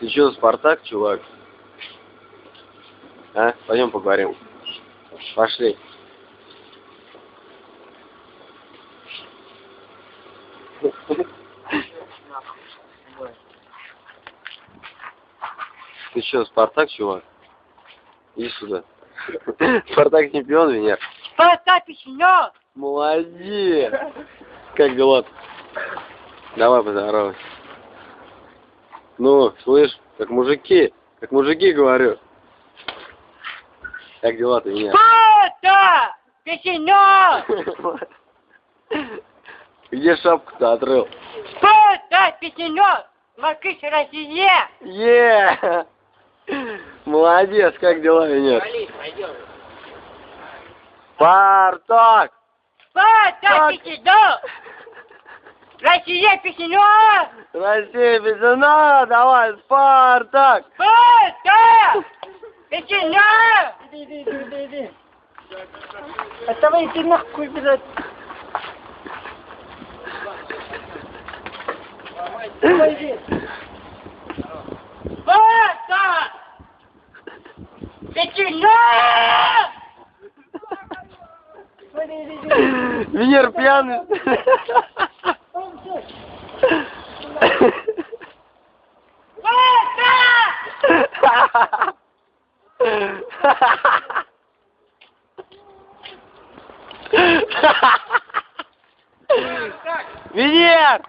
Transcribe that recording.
Ты чё, Спартак, чувак? А? Пойдем поговорим. Пошли. Ты чё, Спартак, чувак? Иди сюда. Спартак чемпион, Венер? Спартак Кишинев! Молодец! Как дела? Давай поздоровайся. Ну, слышь, как мужики, как мужики говорю. Как дела-то, Венер? Спартак Кишинев! Где шапку-то отрыл? Спартак Кишинев! Макыш Россия! Е! Молодец, как дела, Венер? пойдем. Спартак! Спартак! Россия Кишинев! Россия нас, давай, Спартак! Спартак Кишинев! Иди, иди, иди, иди. А давай иди нахуй, блядь. Давай иди. Спартак! Иди. Венер пьяный. Венер!